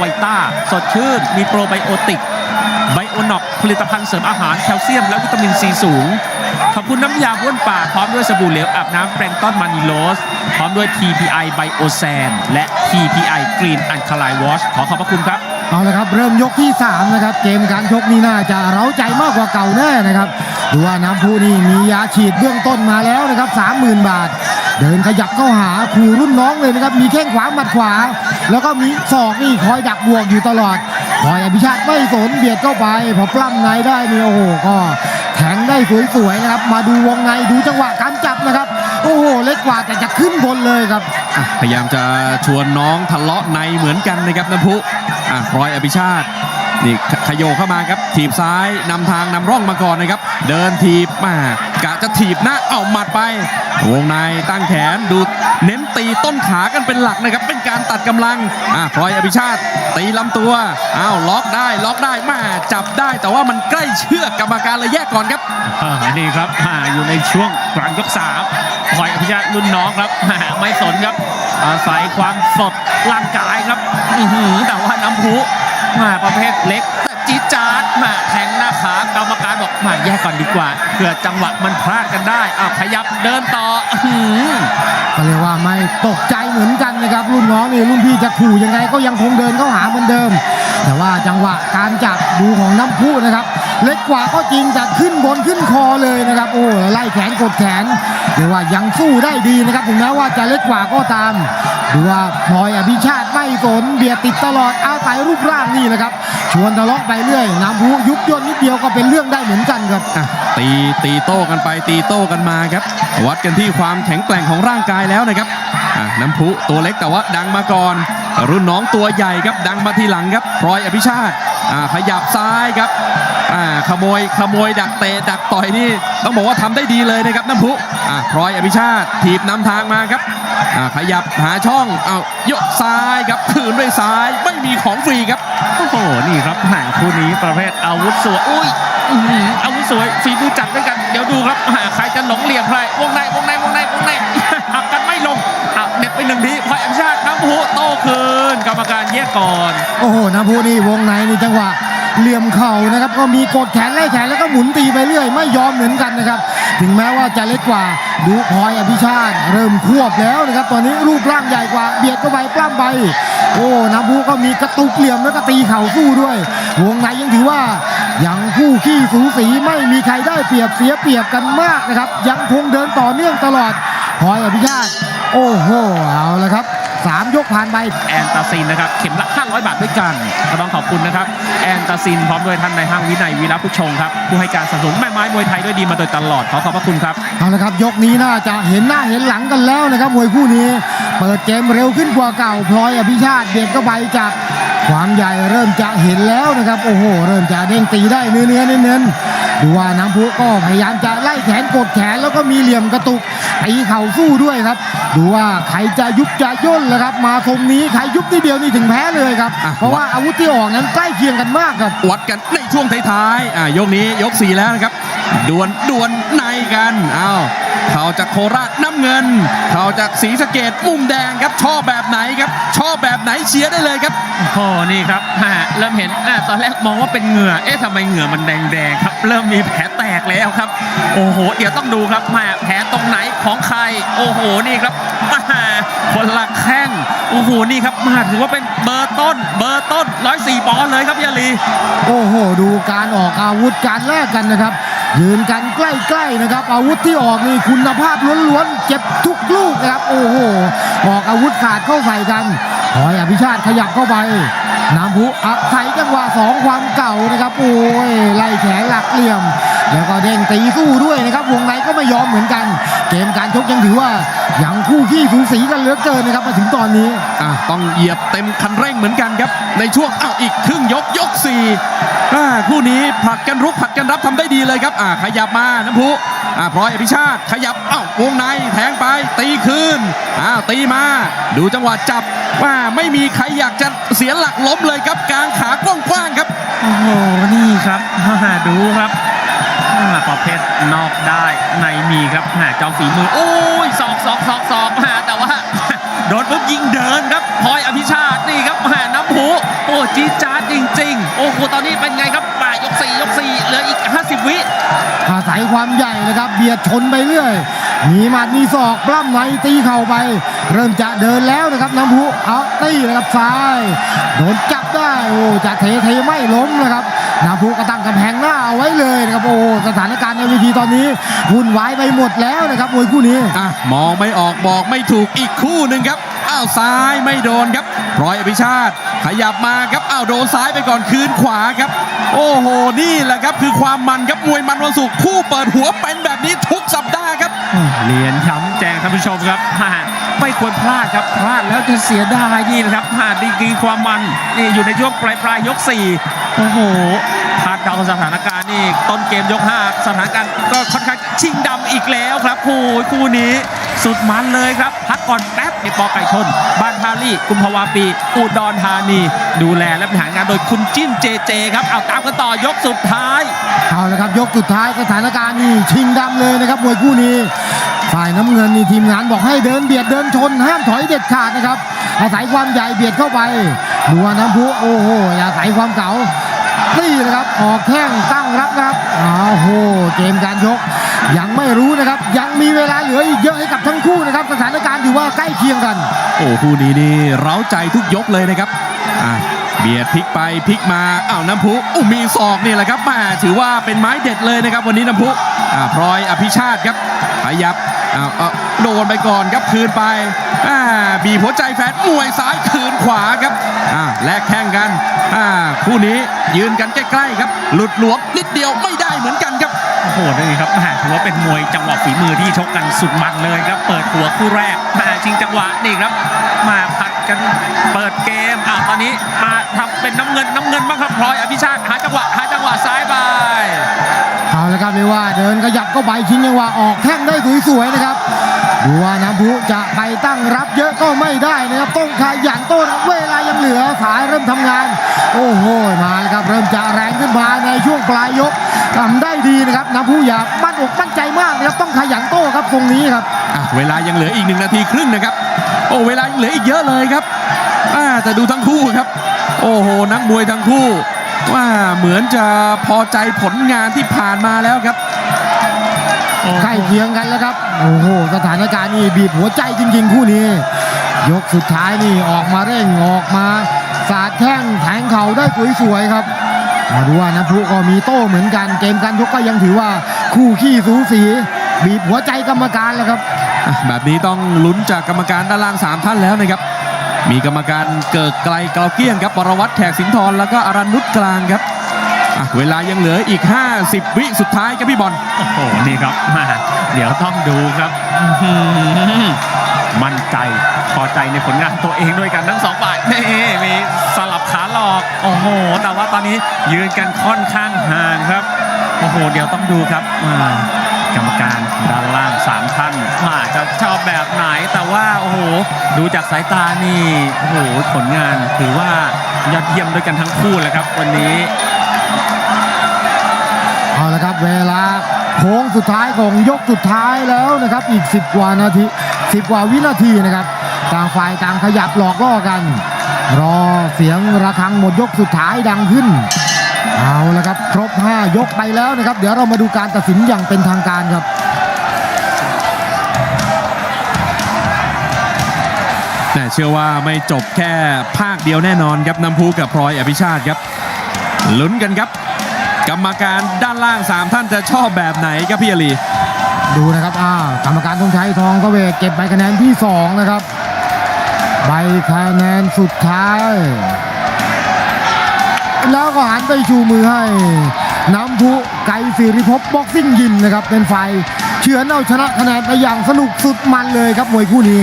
ไวต้า สดชื่น มีโปรไบโอติก ไบโอนอก ผลิตภัณฑ์เสริมอาหารแคลเซียมและวิตามินซีสูง ขอบคุณน้ำยาบ้วนปากพร้อมด้วยสบู่เหลวอาบน้ำแปรงต้อนมานิโลส พร้อมด้วย TPI ไบโอแซนและ TPI Green a l k a l i Wash ขอขอบพระคุณครับ เอาละครับ เริ่มยกที่ 3 นะครับ เกมการชกนี่น่าจะเร้าใจมากกว่าเก่าแน่นะครับดูว่าน้ำพุนี่มียาฉีดเบื้องต้นมาแล้วนะครับ30,000 บาท เดินขยับเข้าหาขู่รุ่นน้องเลยนะครับ มีแข้งขวาหมัดขวา แล้วก็มีศอกนี่คอยดักบวกอยู่ตลอดคอยอภิชาติไม่สนเบียดเข้าไปพอปล้ำในได้นี่โอ้โหก็แทงได้สวยๆนะครับ มาดูวงในดูจังหวะการจับนะครับ โอ้โหเล็กกว่าแต่จะขึ้นบนเลยครับ พยายามจะชวนน้องทะเลาะในเหมือนกันนะครับน้ำพุอะพลอยอภิชาตินี่ขขยโยเข้ามาครับ ถีบซ้ายนำทางนำร่องมาก่อนนะครับ เดินถีบมา กะจะถีบหน้าเอาหมัดไป วงในตั้งแขนดูเน้นตีต้นขากันเป็นหลักนะครับ เป็นการตัดกำลังอะพลอยอภิชาติ ตีลำตัวอ้าวล็อกได้ล็อกได้แมาจับได้แต่ว่ามันใกล้เชือกกรรมการเลยแยกก่อนครับอ่านี่ครับอ่าอยู่ในช่วงกลางยกสามคอยอภิชาติรุ่นน้องครับอ่าไม่สนครับอาศัยความสดร่างกายครับอื้อหือแต่ว่าน้ำพุมาประเภทเล็กแต่ จีจาดมาแทงหน้าขากรรมการบอกมาแยกก่อนดีกว่าเผื่อจังหวะมันพลาดกันได้อ้าวขยับเดินต่อก็เรียกว่าไม่ตกใจเหมือนกันนะครับรุ่นน้องนี่รุ่นพี่จะขู่ยังไงก็ยังคงเดินเข้าหาเหมือนเดิม แต่ว่าจังหวะการจับดูของน้ำพุนะครับ เล็กกว่าก็จริงแต่ขึ้นบนขึ้นคอเลยนะครับ โอ้ไล่แขนกดแขนเรียกว่ายังสู้ได้ดีนะครับถึงแม้ว่าจะเล็กกว่าก็ตามดูว่าพลอยอภิชาติไม่สนเบียดติดตลอดอาไตรูปร่างนี่แหละครับ ชวนทะเลาะไปเรื่อยน้ำพุยุบย่นนิดเดียวก็เป็นเรื่องได้เหมือนกันครับอะตีตีโต้กันไปตีโต้กันมาครับ วัดกันที่ความแข็งแกร่งของร่างกายแล้วนะครับอะน้ำพุตัวเล็กแต่ว่าดังมาก่อน รุ่นน้องตัวใหญ่ครับดังมาทีหลังครับพลอยอภิชาติอะขยับซ้ายครับอ่าขโมยขโมยดักเตะดักต่อยนี่ต้องบอกว่าทำได้ดีเลยนะครับน้ำพุอะพลอยอภิชาติถีบนำทางมาครับอะขยับหาช่องเอายกซ้ายครับคืนด้วยซ้ายไม่มีของฟรีครับ อ้โห นี่ครับแหมคู่นี้ประเภทอาวุธสวย อุ้ยอาวุธสวยฝีมือจัดด้วยกัน เดี๋ยวดูครับใครจะหลงเหลี่ยมใครวงในวงในวงในวงในหักกันไม่ลงอะเน็ตไปหนึ่งทีพลอยอภิชาติน้ำพุโตคืน กรรมการแยกก่อน โอ้โห น้ำพุนี่วงในนี่จังหวะเหลี่ยมเข่านะครับก็มีกดแขนไล่แขนแล้วก็หมุนตีไปเรื่อย ไม่ยอมเหมือนกันนะครับ ถึงแม้ว่าจะเล็กกว่าดูพลอยอภิชาติเริ่มควบแล้วนะครับ ตอนนี้รูปร่างใหญ่กว่าเบียดเข้าไปปล้ำไป โอ้น้ำพุก็มีกระตุกเหลี่ยมแล้วก็ตีเข่าสู้ด้วย วงในยังถือว่ายังคู่ขี้สูสีไม่มีใครได้เปรียบเสียเปรียบกันมากนะครับ ยังคงเดินต่อเนื่องตลอดพลอยอภิชาติโอ้โหเอาละครับสามยกผ่านไปแอนตาซินนะครับเข็มละ 500 บาทด้วยกันก็ต้องขอบคุณนะครับแอนตาซินพร้อมด้วยท่านในายห้างวินัยวีระผู้ชงครับผู้ให้การสนับสนุนแม่ไม้มวยไทยด้วยดีมาโดยตลอดขอขอบพระคุณครับเอาละครับยกนี้น่าจะเห็นหน้าเห็นหลังกันแล้วนะครับมวยคู่นี้ เปิดเกมเร็วขึ้นกว่าเก่าพลอยอภิชาติเบียดเข้าไปจากความใหญ่เริ่มจะเห็นแล้วนะครับ โอ้โห เริ่มจะเด้งตีได้เนื้อเนื้อเน้นๆดูว่าน้ำพุก็พยายามจะไล่แขนกดแขนแล้วก็มีเหลี่ยมกระตุกตีเข่าสู้ด้วยครับ ดูว่าใครจะยุบจะย่นแล้วครับ มาทรงนี้ใครยุบทีเดียวนี่ถึงแพ้เลยครับอะเพราะว่าอาวุธที่ออกนั้นใกล้เคียงกันมากครับวัดกันในช่วงท้ายๆอ่ายกนี้ยก4แล้วนะครับ ดวลดวลในกันอ้าวเขาจากโคราชน้ำเงิน เขาจากศรีสะเกดมุมแดงครับชอบแบบไหนครับ ชอบแบบไหนเชียร์ได้เลยครับโอ้โหนี่ครับฮะเริ่มเห็นอะตอนแรกมองว่าเป็นเหงื่อเอ๊ะทำไมเหงื่อมันแดงๆครับ เริ่มมีแผลแตกแล้วครับ โอ้โห เดี๋ยวต้องดูครับแม่แผลตรงไหนของใคร โอ้โหนี่ครับมาคนละแข้งโอ้โหนี่ครับมาถือว่าเป็นเบอร์ต้น เบอร์ต้นร้อยสี่ปอนด์เลยครับยาลี โอ้โห ดูการออกอาวุธการแลกกันนะครับ ยืนกันใกล้ๆนะครับ อาวุธที่ออกนี่คุณภาพล้วนๆเจ็บทุกลูกนะครับ โอ้โหออกอาวุธขาดเข้าใส่กันหอยอภิชาติขยับเข้าไปน้ำพุอัพใสจังหวะสองความเก่านะครับโอ้ยไล่แขนหลักเหลี่ยม แล้วก็เด้งตีสู้ด้วยนะครับวงในก็ไม่ยอมเหมือนกัน เกมการชกยังถือว่ายังคู่ขี้สูสีกันเหลือเกินนะครับมาถึงตอนนี้อะต้องเหยียบเต็มคันเร่งเหมือนกันครับ ในช่วงอ้าวอีกครึ่งยกยกสี่อ่าคู่นี้ผลัดกันรุกผลัดกันรับทำได้ดีเลยครับอ่าขยับมาน้ำพุอ่าพลอยอภิชาติขยับอ้าววงในแทงไปตีคืนอ้าวตีมา ดูจังหวะจับว่าไม่มีใครอยากจะเสียหลักล้มเลยครับกลางขากว้างๆครับโอ้โหนี่ครับฮ่าดูครับฮ่า ประเภทนอกได้ในมีครับหาจอมฝีมือโอ้ยศอกศอกศอกศอกหาแต่ว่า โดนปุ๊บยิงเดินครับพลอยอภิชาตินี่ครับหาน้ำผูโอ้จีจ๊าดจริง ๆ โอ้โหตอนนี้เป็นไงครับมายกสี่ยกสี่เหลืออีก 50 วิอาศัยความใหญ่นะครับ เบียดชนไปเรื่อยมีหมัดมีศอกปล้ำในตีเข่าไป เริ่มจะเดินแล้วนะครับน้ำพุเอาตีนะครับซ้าย โดนจับได้โอ้จะเทเทไม่ล้มนะครับ น้ำพุก็ตั้งกำแพงหน้าเอาไว้เลยนะครับโอ้สถานการณ์ในเวทีตอนนี้วุ่นวายไปหมดแล้วนะครับมวยคู่นี้อะมองไม่ออกบอกไม่ถูกอีกคู่หนึ่งครับอ้าวซ้ายไม่โดนครับพลอยอภิชาติ ขยับมาครับอ้าวโดนซ้ายไปก่อนคืนขวาครับ โอ้โหนี่แหละครับคือความมันครับมวยมันวันศุกร์คู่เปิดหัวเป็นแบบนี้ทุกสัปดาห์ครับเหรียญย้ำแจงท่านผู้ชมครับฮ่าไม่ควรพลาดครับพลาดแล้วจะเสียดายนี่นะครับหาดีกรีความมันนี่อยู่ในช่วงปลายปลายๆยก4โอ้โหคาดเดาสถานการณ์นี่ต้นเกมยก5สถานการณ์ก็ค่อนข้างชิงดำอีกแล้วครับคู่คู่นี้สุดมันเลยครับ พักก่อนแป๊บในปอไก่ชน บ้านฮารี่กุมภาวาปีอุดรธานี ดูแลและบริหารงานโดยคุณจิ้มเจเจครับเอาตามกันต่อยกสุดท้ายเอาละครับยกสุดท้ายสถานการณ์นี่ชิงดำเลยนะครับมวยคู่นี้ ฝ่ายน้ำเงินนี่ทีมงานบอกให้เดินเบียดเดินชนห้ามถอยเด็ดขาดนะครับ อาศัยความใหญ่เบียดเข้าไปดูว่าน้ำพุโอ้โหอาศัยความเก๋านี่นะครับออกแข้งตั้งรับนะครับอ้าวโหเกมการชกยังไม่รู้นะครับ ยังมีเวลาเหลืออีกเยอะให้กับทั้งคู่นะครับสถานการณ์ถือว่าใกล้เคียงกัน โอ้คู่นี้นี่เร้าใจทุกยกเลยนะครับอะเบียดพลิกไปพลิกมาอ้าวน้ำพุอู้มีศอกนี่แหละครับแหมาถือว่าเป็นไม้เด็ดเลยนะครับ วันนี้น้ำพุอ่าพลอยอภิชาติครับขยับ อ้าเอาโดนไปก่อนครับคืนไปอ่าบีหัวใจแฟนมวยซ้ายคืนขวาครับอ่าแลกแข้งกันอ่าคู่นี้ยืนกันใกล้ๆครับ หลุดหลวมนิดเดียวไม่ได้เหมือนกัน โหดเลยครับแหมถือว่าเป็นมวยจังหวะฝีมือที่ชกกันสุดมันเลยครับ เปิดหัวคู่แรกมาชิงจังหวะนี่ครับ มาผัดกันเปิดเกมอะตอนนี้มาทำเป็นน้ำเงินน้ำเงินบ้างครับพลอยอภิชาติหาจังหวะหาจังหวะซ้ายไปเอาละครับไม่ว่าเดินขยับก็ใบชิงจังหวะออกแข้งได้สวยๆนะครับ ดูว่าน้ำพุจะไปตั้งรับเยอะก็ไม่ได้นะครับต้องขยันโต้นเวลายังเหลือสายเริ่มทำงาน โอ้โหมาแล้วครับเริ่มจะแรงขึ้นมาในช่วงปลายยกทำได้ดีนะครับน้ำพุอย่ามั่นอกมั่นใจมากนะครับต้องขยันโต้ครับตรงนี้ครับเวลายังเหลืออีกหนึ่งนาทีครึ่งนะครับ โอ้เวลายังเหลืออีกเยอะเลยครับแต่ดูทั้งคู่ครับ โอ้โหนักมวยทั้งคู่ว่าเหมือนจะพอใจผลงานที่ผ่านมาแล้วครับ ใกล้เคียงกันแล้วครับ โอ้โห สถานการณ์นี่บีบหัวใจจริง ๆ คู่นี้ ยกสุดท้ายนี่ออกมาเร่งออกมา สาดแข้งแทงเข่าได้สวยๆครับมาดูว่านะพุก็มีโต้เหมือนกัน เกมการชกก็ยังถือว่าคู่ขี้สูสี บีบหัวใจกรรมการแล้วครับอะแบบนี้ต้องลุ้นจากกรรมการด้านล่าง 3 ท่านแล้วนะครับ มีกรรมการเกิดไกลเกลาเกี้ยงครับปรวัตรแขกสินทรแล้วก็อรันนุชกลางครับ อะเวลายังเหลืออีก 50 วิสุดท้ายครับพี่บอล โอ้โห นี่ครับมาเดี๋ยวต้องดูครับอื้อหือมั่นใจ พอใจในผลงานตัวเองด้วยกันทั้งสองฝ่ายนี่มีสลับขาหลอก โอ้โห แต่ว่าตอนนี้ยืนกันค่อนข้างห่างครับ โอ้โห เดี๋ยวต้องดูครับอ่ากรรมการด้านล่างสามท่านว่าจะชอบแบบไหน แต่ว่าโอ้โห ดูจากสายตานี่ โอ้โห ผลงานถือว่ายอดเยี่ยมด้วยกันทั้งคู่แหละครับ วันนี้ เวลาโค้งสุดท้ายของยกสุดท้ายแล้วนะครับ อีก 10 กว่านาที10 กว่าวินาทีนะครับต่างฝ่ายต่างขยับหลอกล่อกัน รอเสียงระฆังหมดยกสุดท้ายดังขึ้น เอาละครับ ครบ 5 ยกไปแล้วนะครับ เดี๋ยวเรามาดูการตัดสินอย่างเป็นทางการครับแต่เชื่อว่าไม่จบแค่ภาคเดียวแน่นอนครับน้ำพุกับพลอยอภิชาติครับลุ้นกันครับ กรรมการด้านล่าง 3 ท่านจะชอบแบบไหนครับพี่อลีดูนะครับอ้ากรรมการธงใชัยทองก็เวทเก็บใบคะแนนที่ 2 นะครับ ใบคะแนนสุดท้าย แล้วก็หันไปชูมือให้ น้ำพุไกรศิริภพบ็อกซิ่งยิมนะครับ เป็นไฟเฉือนเอาชนะคะแนนไปอย่างสนุกสุดมันเลยครับมวยคู่นี้